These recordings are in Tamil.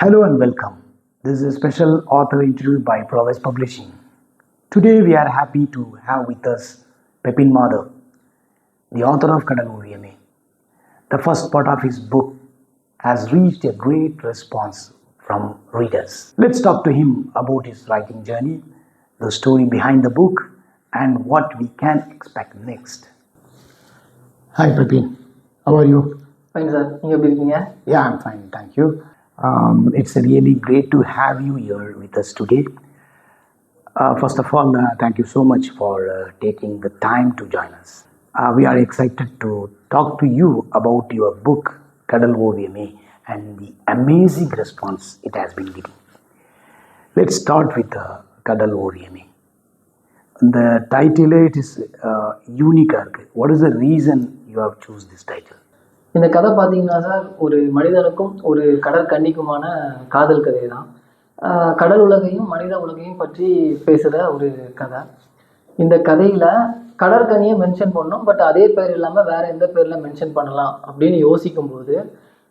Hello and welcome. This is a special author interview by Progress Publishing. Today we are happy to have with us Pepin Madhav, the author of Kadaguriyame. The first part of his book has reached a great response from readers. Let's talk to him about his writing journey, the story behind the book, and what we can expect next. Hi Pepin, how are you? Fine sir, you are Yeah, I'm fine, thank you. Um, it's really great to have you here with us today. Uh, first of all, uh, thank you so much for uh, taking the time to join us. Uh, we are excited to talk to you about your book, Kadal Oviyame, and the amazing response it has been getting. Let's start with uh, Kadal Oviyame. The title it is uh, unique. What is the reason you have chosen this title? இந்த கதை பார்த்தீங்கன்னா சார் ஒரு மனிதனுக்கும் ஒரு கடற்கன்னிக்குமான காதல் கதை தான் கடல் உலகையும் மனித உலகையும் பற்றி பேசுகிற ஒரு கதை. இந்த கதையில் கடற்கனியை மென்ஷன் பண்ணோம் பட் அதே பேர் இல்லாமல் வேற எந்த பேரில் மென்ஷன் பண்ணலாம் அப்படின்னு யோசிக்கும்போது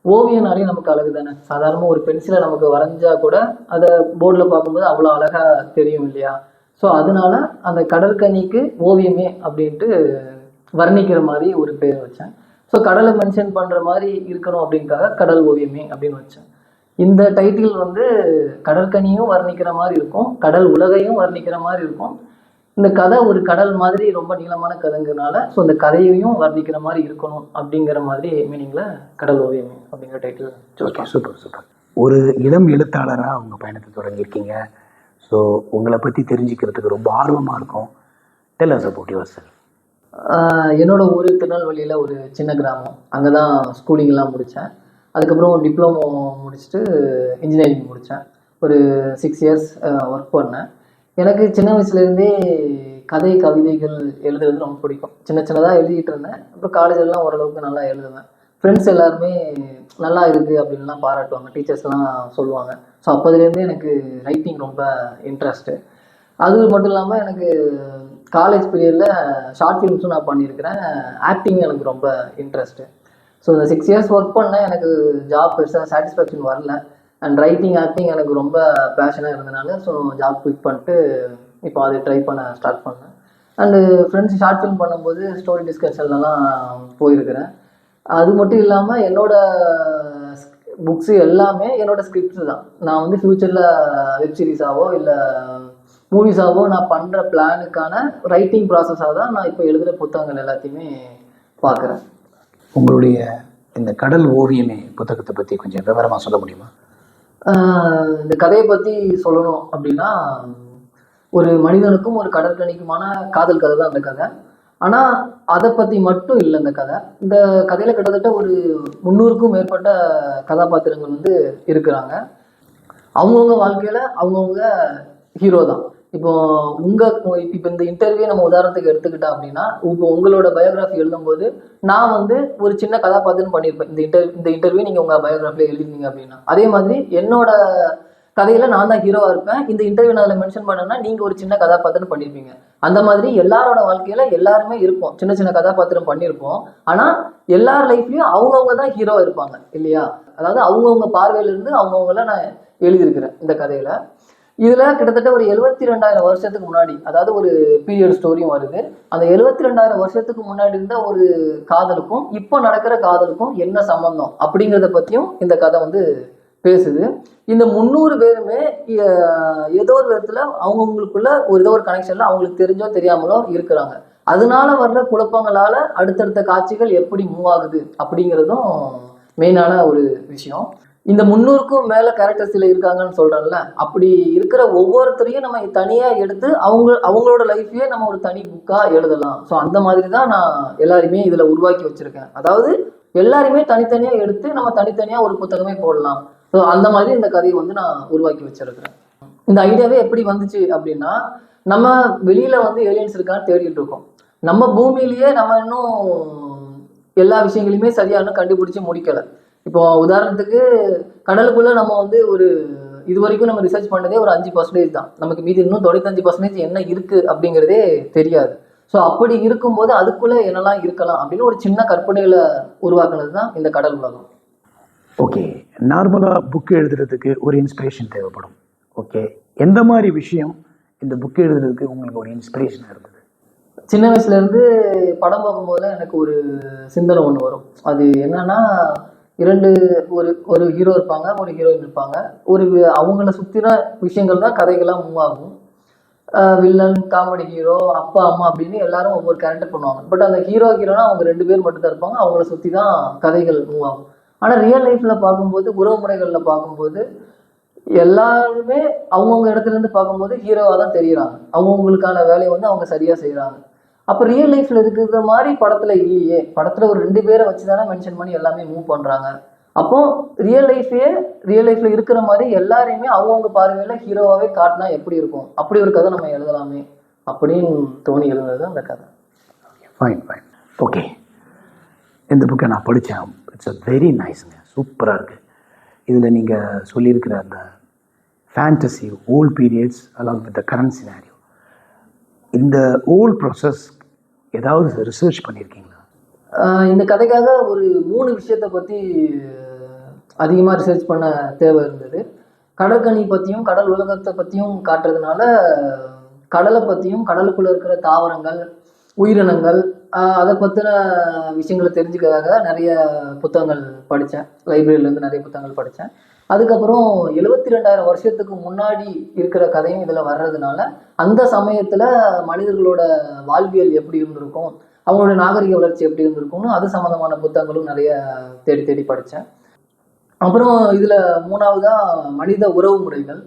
ஓவியனாலே நமக்கு அழகு தானே? சாதாரணமாக ஒரு பென்சிலை நமக்கு வரைஞ்சா கூட அதை போர்டில் பார்க்கும்போது அவ்வளோ அழகாக தெரியும் இல்லையா? ஸோ அதனால அந்த கடற்கனிக்கு ஓவியமே அப்படின்ட்டு வர்ணிக்கிற மாதிரி ஒரு பேர் வச்சேன். ஸோ கடலை மென்ஷன் பண்ணுற மாதிரி இருக்கணும் அப்படின்க்காக கடல் ஓவியமே அப்படின்னு வச்சேன். இந்த டைட்டில் வந்து கடற்கனியும் வர்ணிக்கிற மாதிரி இருக்கும் கடல் உலகையும் வர்ணிக்கிற மாதிரி இருக்கும். இந்த கதை ஒரு கடல் மாதிரி ரொம்ப நீளமான கதைங்கிறனால ஸோ இந்த கதையையும் வர்ணிக்கிற மாதிரி இருக்கணும் அப்படிங்கிற மாதிரி மீனிங்கில் கடல் ஓவியமே அப்படிங்கிற டைட்டில் ஓகே சூப்பர் சூப்பர் ஒரு இளம் எழுத்தாளராக உங்கள் பயணத்தை தொடங்கியிருக்கீங்க. ஸோ உங்களை பற்றி தெரிஞ்சுக்கிறதுக்கு ரொம்ப ஆர்வமாக இருக்கும். Tell us about yourself என்னோட ஊர் திருநெல்வேலியில் ஒரு சின்ன கிராமம். அங்கே தான் ஸ்கூலிங்லாம் முடித்தேன் அதுக்கப்புறம் டிப்ளமோ முடிச்சுட்டு இன்ஜினியரிங் முடித்தேன் ஒரு சிக்ஸ் இயர்ஸ் ஒர்க் பண்ணேன். எனக்கு சின்ன வயசுலேருந்தே கதை கவிதைகள் எழுதுறது ரொம்ப பிடிக்கும். சின்ன சின்னதாக எழுதிட்டு இருந்தேன். அப்புறம் காலேஜெல்லாம் ஓரளவுக்கு நல்லா எழுதுவேன். ஃப்ரெண்ட்ஸ் எல்லாருமே நல்லா இருக்குது அப்படின்லாம் பாராட்டுவாங்க. டீச்சர்ஸ்லாம் சொல்லுவாங்க. ஸோ அப்போதுலேருந்தே எனக்கு ரைட்டிங் ரொம்ப இன்ட்ரெஸ்ட்டு அது மட்டும் இல்லாமல் எனக்கு காலேஜ் பீரியடில் ஷார்ட் ஃபிலிம்ஸும் நான் பண்ணியிருக்கிறேன். ஆக்டிங் எனக்கு ரொம்ப இன்ட்ரெஸ்ட்டு ஸோ இந்த சிக்ஸ் இயர்ஸ் ஒர்க் பண்ணேன். எனக்கு ஜாப் பெருசாக சாட்டிஸ்ஃபேக்ஷன் வரல. அண்ட் ரைட்டிங் ஆக்டிங் எனக்கு ரொம்ப பேஷனாக இருந்தனால ஸோ ஜாப் குவிட் பண்ணிட்டு இப்போ அதை ட்ரை பண்ண ஸ்டார்ட் பண்ணேன். அண்டு ஃப்ரெண்ட்ஸ் ஷார்ட் ஃபிலிம் பண்ணும்போது ஸ்டோரி டிஸ்கஷன்லலாம் போயிருக்கிறேன். அது மட்டும் இல்லாமல் என்னோட புக்ஸு எல்லாமே என்னோட ஸ்கிரிப்ட்ஸ் தான். நான் வந்து ஃப்யூச்சரில் வெப்சீரிஸாவோ இல்லை மூவிஸாவோ நான் பண்ணுற பிளானுக்கான ரைட்டிங் ப்ராசஸாக தான் நான் இப்போ எழுதுகிற புத்தகங்கள் எல்லாத்தையுமே பார்க்குறேன். உங்களுடைய இந்த கடல் ஓவியமே புத்தகத்தை பற்றி கொஞ்சம் விவரமாக சொல்ல முடியுமா? இந்த கதையை பற்றி சொல்லணும் அப்படின்னா ஒரு மனிதனுக்கும் ஒரு கடற்கணிக்குமான காதல் கதை தான் அந்த கதை. ஆனால் அதை பற்றி மட்டும் இல்லை இந்த கதை. இந்த கதையில் கிட்டத்தட்ட ஒரு முந்நூறுக்கும் மேற்பட்ட கதாபாத்திரங்கள் வந்து இருக்கிறாங்க. அவங்கவுங்க வாழ்க்கையில் அவங்கவுங்க ஹீரோ தான். இப்போ உங்கள் இப்போ இந்த இன்டர்வியூ நம்ம உதாரணத்துக்கு எடுத்துக்கிட்டோம் அப்படின்னா இப்போ உங்களோட பயோகிராஃபி எழுதும்போது நான் வந்து ஒரு சின்ன கதாபாத்திரம் பண்ணியிருப்பேன். இந்த இன்டர் இந்த இன்டர்வியூ நீங்கள் உங்கள் பயோகிராஃபியில் எழுதிருந்தீங்க அப்படின்னா. அதே மாதிரி என்னோட கதையில் நான் தான் ஹீரோவாக இருப்பேன். இந்த இன்டர்வியூ நான் அதில் மென்ஷன் பண்ணேன்னா நீங்கள் ஒரு சின்ன கதாபாத்திரம் பண்ணியிருப்பீங்க. அந்த மாதிரி எல்லாரோட வாழ்க்கையில் எல்லாருமே இருப்போம். சின்ன சின்ன கதாபாத்திரம் பண்ணியிருப்போம். ஆனால் எல்லார் லைஃப்லையும் அவங்கவுங்க தான் ஹீரோவாக இருப்பாங்க இல்லையா? அதாவது அவங்கவுங்க பார்வையிலேருந்து அவங்கவுங்கள நான் எழுதியிருக்கிறேன் இந்த கதையில். இதில் கிட்டத்தட்ட ஒரு எழுபத்தி ரெண்டாயிரம் வருஷத்துக்கு முன்னாடி அதாவது ஒரு பீரியட் ஸ்டோரியும் வருது. அந்த எழுபத்தி ரெண்டாயிரம் வருஷத்துக்கு முன்னாடி இருந்த ஒரு காதலுக்கும் இப்போ நடக்கிற காதலுக்கும் என்ன சம்பந்தம் அப்படிங்கிறத பற்றியும் இந்த கதை வந்து பேசுது. இந்த முந்நூறு பேருமே ஏதோ ஒரு விதத்தில் அவங்கவுங்களுக்குள்ள ஒரு ஏதோ ஒரு கனெக்ஷனில் அவங்களுக்கு தெரிஞ்சோ தெரியாமலோ இருக்கிறாங்க. அதனால வர்ற குழப்பங்களால அடுத்தடுத்த காட்சிகள் எப்படி மூவ் ஆகுது அப்படிங்கிறதும் மெயினான ஒரு விஷயம். இந்த முந்நூறுக்கும் மேல கேரக்டர்ஸ்ல இருக்காங்கன்னு சொல்றேன்ல அப்படி இருக்கிற ஒவ்வொருத்தரையும் நம்ம தனியா எடுத்து அவங்க அவங்களோட லைஃபையே நம்ம ஒரு தனி புக்கா எழுதலாம். ஸோ அந்த மாதிரி தான் நான் எல்லாருமே இதுல உருவாக்கி வச்சிருக்கேன். அதாவது எல்லாருமே தனித்தனியா எடுத்து நம்ம தனித்தனியா ஒரு புத்தகமே போடலாம். ஸோ அந்த மாதிரி இந்த கதையை வந்து நான் உருவாக்கி வச்சிருக்கிறேன். இந்த ஐடியாவே எப்படி வந்துச்சு அப்படின்னா நம்ம வெளியில வந்து ஏலியன்ஸ் இருக்கான்னு தேடிட்டு இருக்கோம். நம்ம பூமியிலேயே நம்ம இன்னும் எல்லா விஷயங்களையுமே சரியா இன்னும் கண்டுபிடிச்சு முடிக்கல. இப்போ உதாரணத்துக்கு கடலுக்குள்ள நம்ம வந்து ஒரு இது வரைக்கும் நம்ம ரிசர்ச் பண்ணதே ஒரு அஞ்சு பர்சன்டேஜ் தான். நமக்கு மீதி இன்னும் தொண்ணூத்தஞ்சு பர்சன்டேஜ் என்ன இருக்கு அப்படிங்கிறதே தெரியாது. ஸோ அப்படி இருக்கும்போது அதுக்குள்ள என்னெல்லாம் இருக்கலாம் அப்படின்னு ஒரு சின்ன கற்பனையில உருவாக்குனது தான் இந்த கடல் உலகம். ஓகே நார்மலாக புக்கு எழுதுறதுக்கு ஒரு இன்ஸ்பிரேஷன் தேவைப்படும். ஓகே எந்த மாதிரி விஷயம் இந்த புக்கு எழுதுறதுக்கு உங்களுக்கு ஒரு இன்ஸ்பிரேஷனாக இருந்தது? சின்ன வயசுல இருந்து படம் பார்க்கும்போது எனக்கு ஒரு சிந்தனை ஒன்று வரும். அது என்னன்னா இரண்டு ஒரு ஒரு ஹீரோ இருப்பாங்க ஒரு ஹீரோயின் இருப்பாங்க. ஒரு அவங்கள சுற்றின விஷயங்கள் தான் கதைகளாக மூவ் ஆகும் வில்லன் காமெடி ஹீரோ அப்பா அம்மா அப்படின்னு எல்லாரும் ஒவ்வொரு கேரக்டர் பண்ணுவாங்க. பட் அந்த ஹீரோ ஹீரோனா அவங்க ரெண்டு பேர் மட்டும் தான் இருப்பாங்க. அவங்கள சுற்றி தான் கதைகள் மூவ் ஆகும். ஆனால் ரியல் லைஃப்பில் பார்க்கும்போது உறவு முறைகளில் பார்க்கும்போது எல்லாருமே அவங்கவுங்க இடத்துலேருந்து பார்க்கும்போது ஹீரோவாக தான் தெரியுறாங்க. அவங்கவுங்களுக்கான வேலையை வந்து அவங்க சரியாக செய்கிறாங்க அப்போ ரியல் லைஃப்பில் இருக்கிற மாதிரி படத்தில் இல்லையே. படத்தில் ஒரு ரெண்டு பேரை வச்சு தானே மென்ஷன் பண்ணி எல்லாமே மூவ் பண்ணுறாங்க அப்போ ரியல் லைஃபையே ரியல் லைஃப்பில் இருக்கிற மாதிரி எல்லாரையுமே அவங்கவுங்க பார்வையில் ஹீரோவாகவே காட்டினா எப்படி இருக்கும்? அப்படி ஒரு கதை நம்ம எழுதலாமே அப்படின்னு தோணி எழுதுனது அந்த கதை. ஃபைன் ஃபைன் ஓகே இந்த புக்கை நான் படித்தேன். இட்ஸ் அ வெரி நைஸுங்க சூப்பராக இருக்குது இதில் நீங்கள் சொல்லியிருக்கிற அந்த fantasy old periods along with the current scenario இந்த ஓல்ட் ப்ராசஸ் ஏதாவது ரிசர்ச் பண்ணியிருக்கீங்களா இந்த கதைக்காக ஒரு மூணு விஷயத்தை பற்றி அதிகமாக ரிசர்ச் பண்ண தேவை இருந்தது. கடற்கனி பற்றியும் கடல் உலகத்தை பற்றியும் காட்டுறதுனால கடலை பற்றியும் கடலுக்குள்ளே இருக்கிற தாவரங்கள் உயிரினங்கள் அதை பற்றின விஷயங்களை தெரிஞ்சுக்கிறதாக நிறைய புத்தகங்கள் படித்தேன். லைப்ரரியிலேருந்து நிறைய புத்தகங்கள் படித்தேன். அதுக்கப்புறம் எழுபத்தி ரெண்டாயிரம் வருஷத்துக்கு முன்னாடி இருக்கிற கதையும் இதில் வர்றதுனால அந்த சமயத்தில் மனிதர்களோட வாழ்வியல் எப்படி இருந்திருக்கும் அவங்களோட நாகரிக வளர்ச்சி எப்படி இருந்திருக்கும்னு அது சம்மந்தமான புத்தகங்களும் நிறைய தேடி தேடி படித்தேன் அப்புறம் இதில் மூணாவதாக மனித உறவு முறைகள்.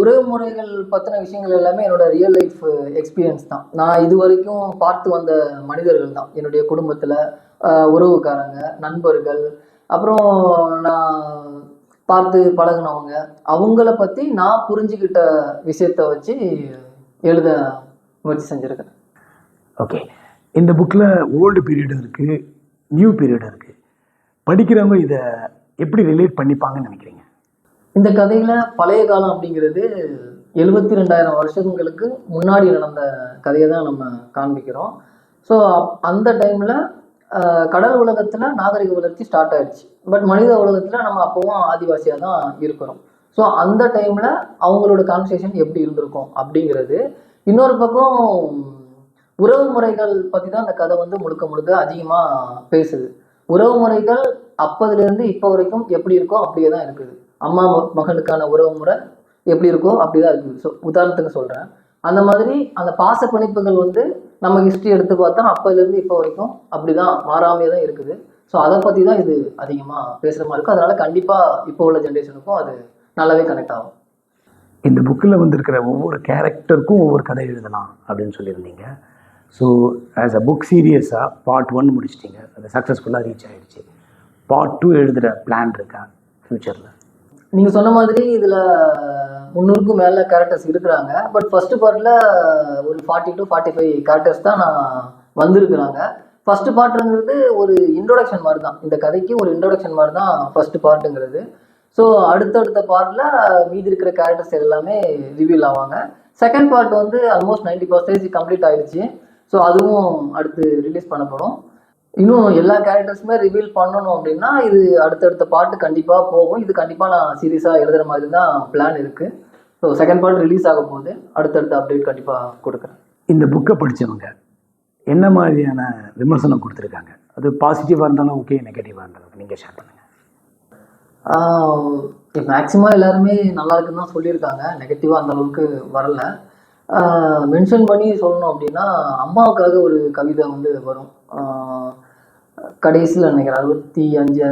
உறவு முறைகள் பற்றின விஷயங்கள் எல்லாமே என்னோட ரியல் லைஃப் எக்ஸ்பீரியன்ஸ் தான். நான் இது வரைக்கும் பார்த்து வந்த மனிதர்கள் தான். என்னுடைய குடும்பத்தில் உறவுக்காரங்க நண்பர்கள் அப்புறம் நான் பார்த்து பழகுனவங்க. அவங்கள பற்றி நான் புரிஞ்சுக்கிட்ட விஷயத்த வச்சு எழுத முயற்சி செஞ்சுருக்கேன். ஓகே இந்த புக்கில் ஓல்டு பீரியடும் இருக்குது நியூ பீரியடும் இருக்குது படிக்கிறவங்க இதை எப்படி ரிலேட் பண்ணிப்பாங்கன்னு நினைக்கிறீங்க? இந்த கதையில பழைய காலம் அப்படிங்கிறது எழுபத்தி ரெண்டாயிரம் வருஷங்களுக்கு முன்னாடி நடந்த கதையை தான் நம்ம காண்பிக்கிறோம். ஸோ அந்த டைமில் கடல் உலகத்தில் நாகரிக வளர்ச்சி ஸ்டார்ட் ஆயிடுச்சு. பட் மனித உலகத்தில் நம்ம அப்போவும் ஆதிவாசியாக தான் இருக்கிறோம். ஸோ அந்த டைமில் அவங்களோட கான்வர்சேஷன் எப்படி இருந்திருக்கும் அப்படிங்கிறது இன்னொரு பக்கம் உறவு முறைகள் பற்றி தான் அந்த கதை வந்து முழுக்க முழுக்க அதிகமாக பேசுது. உறவு முறைகள் அப்போதுலேருந்து இப்போ வரைக்கும் எப்படி இருக்கோ அப்படியே தான் இருக்குது. அம்மா மகனுக்கான உறவு முறை எப்படி இருக்கோ அப்படி தான் இருக்குது. ஸோ உதாரணத்துக்கு சொல்கிறேன் அந்த மாதிரி அந்த பாச பிணைப்புகள் வந்து நம்ம ஹிஸ்ட்ரி எடுத்து பார்த்தா அப்போலேருந்து இப்போ வரைக்கும் அப்படி தான் மாறாமே தான் இருக்குது. ஸோ அதை பற்றி தான் இது அதிகமாக பேசுகிற மாதிரி இருக்கும் அதனால் கண்டிப்பாக இப்போ உள்ள ஜென்ரேஷனுக்கும் அது நல்லாவே கனெக்ட் ஆகும். இந்த புக்கில் வந்திருக்கிற ஒவ்வொரு கேரக்டருக்கும் ஒவ்வொரு கதை எழுதலாம் அப்படின்னு சொல்லியிருந்தீங்க. ஸோ ஆஸ் அ புக் சீரியஸாக பார்ட் ஒன் முடிச்சிட்டிங்க. அது சக்ஸஸ்ஃபுல்லாக ரீச் ஆகிடுச்சு பார்ட் டூ எழுதுகிற பிளான் இருக்கா? ஃப்யூச்சரில் நீங்கள் சொன்ன மாதிரி இதில் முந்நூறுக்கும் மேலே கேரக்டர்ஸ் இருக்கிறாங்க. பட் ஃபஸ்ட்டு பார்ட்டில் ஒரு forty to forty five characters தான் நான் வந்திருக்கிறாங்க. ஃபஸ்ட்டு பார்ட்டுங்கிறது ஒரு இன்ட்ரோடக்ஷன் மாதிரி தான் இந்த கதைக்கு ஒரு இன்ட்ரோடக்ஷன் மாதிரி தான் ஃபஸ்ட்டு பார்ட்டுங்கிறது ஸோ அடுத்தடுத்த பார்ட்டில் மீதி இருக்கிற கேரக்டர்ஸ் எல்லாமே ரிவீல் ஆவாங்க. செகண்ட் பார்ட் வந்து ஆல்மோஸ்ட் நைன்டி பர்சன்டேஜ் கம்ப்ளீட் ஆயிடுச்சு. ஸோ அதுவும் அடுத்து ரிலீஸ் பண்ணப்படும். இன்னும் எல்லா கேரக்டர்ஸுமே ரிவீல் பண்ணணும் அப்படின்னா இது அடுத்தடுத்த பாட்டு கண்டிப்பாக போகும். இது கண்டிப்பாக நான் சீரியஸாக எழுதுகிற மாதிரி தான் பிளான் இருக்குது ஸோ செகண்ட் பார்ட் ரிலீஸ் ஆகும் போது அடுத்தடுத்த அப்டேட் கண்டிப்பாக கொடுக்குறேன். இந்த புக்கை படித்தவங்க என்ன மாதிரியான விமர்சனம் கொடுத்துருக்காங்க? அது பாசிட்டிவாக இருந்தாலும் ஓகே நெகட்டிவாக இருந்தாலும் நீங்கள் ஷேர் பண்ணுங்கள் மேக்ஸிமம் எல்லாருமே நல்லா இருக்குன்னு தான் சொல்லியிருக்காங்க. நெகட்டிவாக அந்த அளவுக்கு வரல. மென்ஷன் பண்ணி சொல்லணும் அப்படின்னா அம்மாவுக்காக ஒரு கவிதை வந்து வரும். கடைசியில் நினைக்கிறேன் அறுபத்தி அஞ்சு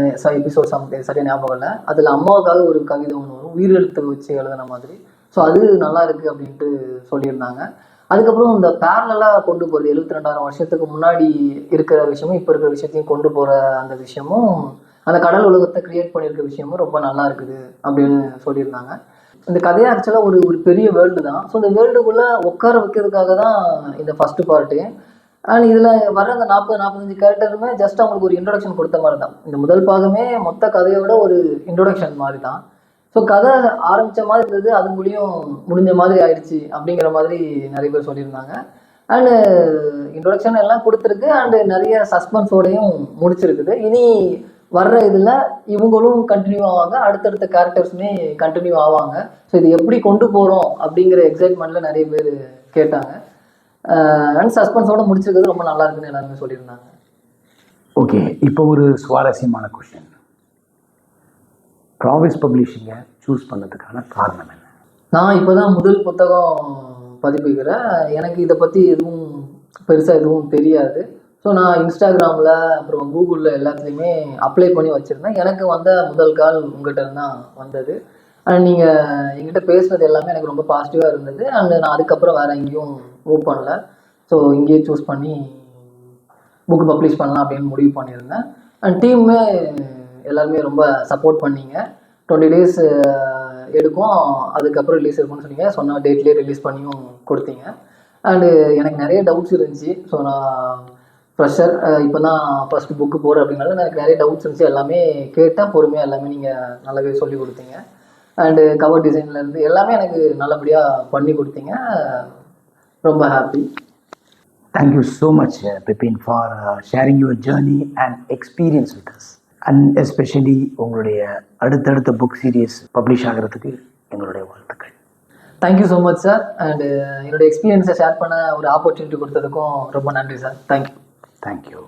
எபிசோட் சம்திங் சரியாக ஞாபகம் இல்லை அதில் அம்மாவுக்காக ஒரு கவிதை ஒன்று வரும். உயிரெழுத்து வச்சு எழுதுன மாதிரி. ஸோ அது நல்லா இருக்குது அப்படின்ட்டு சொல்லியிருந்தாங்க. அதுக்கப்புறம் இந்த பேரலாக கொண்டு போகிறது எழுபத்தி ரெண்டாயிரம் வருஷத்துக்கு முன்னாடி இருக்கிற விஷயமும் இப்போ இருக்கிற விஷயத்தையும் கொண்டு போகிற அந்த விஷயமும் அந்த கடல் உலகத்தை கிரியேட் பண்ணியிருக்க விஷயமும் ரொம்ப நல்லா இருக்குது அப்படின்னு சொல்லியிருந்தாங்க. இந்த கதையை ஆக்சுவலாக ஒரு ஒரு பெரிய வேர்ல்டு தான். ஸோ இந்த வேர்ல்டுக்குள்ளே உட்கார வைக்கிறதுக்காக தான் இந்த ஃபஸ்ட்டு பார்ட்டு அண்ட் இதில் வர அந்த நாற்பது நாற்பத்தஞ்சு கேரக்டருமே ஜஸ்ட் அவங்களுக்கு ஒரு இன்ட்ரொடக்ஷன் கொடுத்த மாதிரி தான் இந்த முதல் பாகமே மொத்த கதையோட ஒரு இன்ட்ரொடக்ஷன் மாதிரி தான் ஸோ கதை ஆரம்பித்த மாதிரி இருந்தது அது முடியும் முடிஞ்ச மாதிரி ஆயிடுச்சு அப்படிங்கிற மாதிரி நிறைய பேர் சொல்லியிருந்தாங்க. அண்டு இன்ட்ரொடக்ஷன் எல்லாம் கொடுத்துருக்கு அண்டு நிறைய சஸ்பென்ஸோடையும் முடிச்சிருக்குது. இனி வர்ற இதில் இவங்களும் கண்டினியூ ஆவாங்க அடுத்தடுத்த கேரக்டர்ஸுமே கண்டினியூ ஆவாங்க. ஸோ இது எப்படி கொண்டு போகிறோம் அப்படிங்கிற எக்ஸைட்மெண்ட்டில் நிறைய பேர் கேட்டாங்க. அண்ட் சஸ்பென்ஸோட முடிச்சிருக்கிறது ரொம்ப நல்லா இருக்குன்னு எல்லாருமே சொல்லியிருந்தாங்க. ஓகே இப்போ ஒரு சுவாரஸ்யமான கொஷின் ப்ராவிஸ் பப்ளிஷிங்கை சூஸ் பண்ணதுக்கான காரணம் என்ன? நான் இப்போ தான் முதல் புத்தகம் பதிப்பிக்கிறேன். எனக்கு இதை பற்றி எதுவும் பெருசாக எதுவும் தெரியாது. ஸோ நான் இன்ஸ்டாகிராமில் அப்புறம் கூகுளில் எல்லாத்துலேயுமே அப்ளை பண்ணி வச்சுருந்தேன். எனக்கு வந்த முதல் கால் உங்கள்கிட்ட தான் வந்தது. அண்ட் நீங்கள் எங்கிட்ட பேசுனது எல்லாமே எனக்கு ரொம்ப பாசிட்டிவாக இருந்தது. அண்ட் நான் அதுக்கப்புறம் வேறு எங்கேயும் மூவ் பண்ணல. ஸோ இங்கேயே சூஸ் பண்ணி புக் பப்ளிஷ் பண்ணலாம் அப்படின்னு முடிவு பண்ணியிருந்தேன். அண்ட் டீமுமே எல்லாருமே ரொம்ப சப்போர்ட் பண்ணீங்க. டுவெண்ட்டி டேஸ் எடுக்கும். அதுக்கப்புறம் ரிலீஸ் இருக்கும்னு சொன்னீங்க. சொன்ன டேட்லேயே ரிலீஸ் பண்ணியும் கொடுத்தீங்க. அண்டு எனக்கு நிறைய டவுட்ஸ் இருந்துச்சு. ஸோ நான் ஃப்ரெஷர் இப்போ தான் ஃபஸ்ட்டு புக்கு போகிறேன் அப்படின்னால எனக்கு நிறைய டவுட்ஸ் இருந்துச்சு. எல்லாமே கேட்டால் பொறுமையாக எல்லாமே நீங்கள் நல்லாவே சொல்லி கொடுத்தீங்க. அண்டு கவர் டிசைன்லேருந்து எல்லாமே எனக்கு நல்லபடியாக பண்ணி கொடுத்தீங்க. ரொம்ப happy so much, uh, Pipin, for uh, sharing your journey and experience with us. And especially உங்களுடைய அடுத்தடுத்த புக் சீரியஸ் பப்ளிஷ் ஆகிறதுக்கு எங்களுடைய வாழ்த்துக்கள். Thank you so much sir and என்னோட எக்ஸ்பீரியன்ஸை ஷேர் பண்ண ஒரு ஆப்பர்ச்சுனிட்டி கொடுத்ததுக்கும் ரொம்ப நன்றி சார் தேங்க்யூ தேங்க்யூ